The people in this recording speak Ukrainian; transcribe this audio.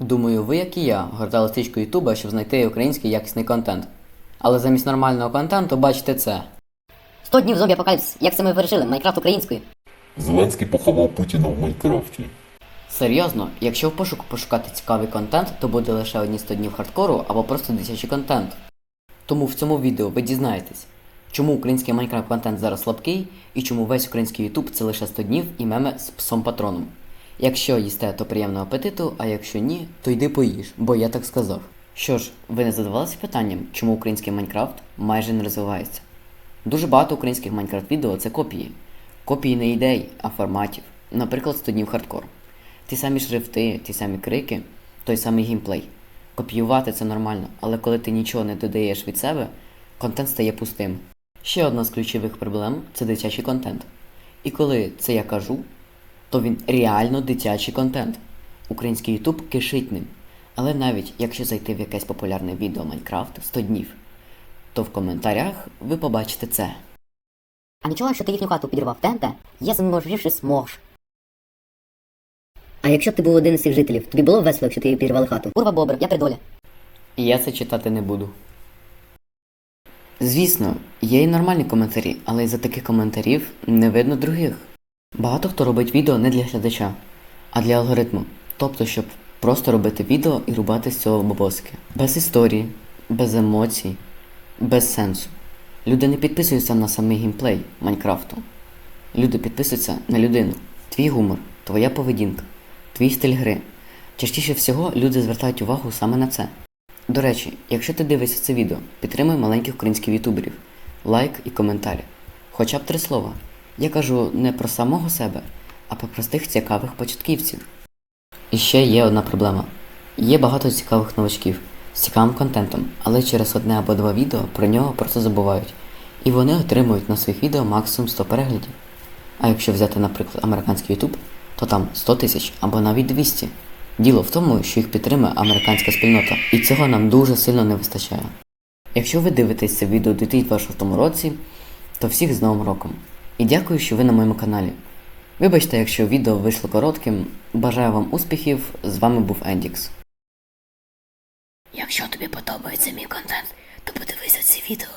Думаю, ви, як і я, гортали стрічку Ютуба, щоб знайти український якісний контент. Але замість нормального контенту бачите це. 100 днів зомбі апокаліпсис. Як це ми вирішили? Майнкрафт українською. Зеленський поховав Путіна в Майнкрафті. Серйозно, якщо в пошуку пошукати цікавий контент, то буде лише одні 100 днів хардкору або просто дитячий контент. Тому в цьому відео ви дізнаєтесь, чому український Майнкрафт контент зараз слабкий і чому весь український Ютуб це лише 100 днів і меми з псом патроном. Якщо їсте, то приємного апетиту, а якщо ні, то йди поїж, бо я так сказав. Що ж, ви не задавалися питанням, чому український Майнкрафт майже не розвивається? Дуже багато українських Майнкрафт відео це копії. Копії не ідей, а форматів. Наприклад, 100 днів хардкор. Ті самі шрифти, ті самі крики, той самий геймплей. Копіювати це нормально, але коли ти нічого не додаєш від себе, контент стає пустим. Ще одна з ключових проблем це дитячий контент. І коли це я кажу, то він реально дитячий контент. Український Ютуб кишить ним. Але навіть якщо зайти в якесь популярне відео Майнкрафт 100 днів, то в коментарях ви побачите це. А нічого, що ти їхню хату підірвав ТНТ? Я зможеш змож. А якщо б ти був один із цих жителів, тобі було б весело, якщо ти підірвали хату? Курва бобр, я придоля. Я це читати не буду. Звісно, є і нормальні коментарі, але із-за таких коментарів не видно других. Багато хто робить відео не для глядача, а для алгоритму. Тобто, щоб просто робити відео і рубати з цього бабоски. Без історії, без емоцій, без сенсу. Люди не підписуються на самий геймплей Майнкрафту. Люди підписуються на людину, твій гумор, твоя поведінка, твій стиль гри. Частіше всього люди звертають увагу саме на це. До речі, якщо ти дивишся це відео, підтримуй маленьких українських ютуберів, лайк і коментарі. Хоча б три слова. Я кажу не про самого себе, а про простих цікавих початківців. І ще є одна проблема. Є багато цікавих новачків з цікавим контентом, але через одне або два відео про нього просто забувають. І вони отримують на своїх відео максимум 100 переглядів. А якщо взяти, наприклад, американський YouTube, то там 100 тисяч або навіть 200. Діло в тому, що їх підтримує американська спільнота, і цього нам дуже сильно не вистачає. Якщо ви дивитесь це відео у 2026 році, то всіх з Новим роком. І дякую, що ви на моєму каналі. Вибачте, якщо відео вийшло коротким. Бажаю вам успіхів. З вами був Ендікс. Якщо тобі подобається мій контент, то подивися це відео.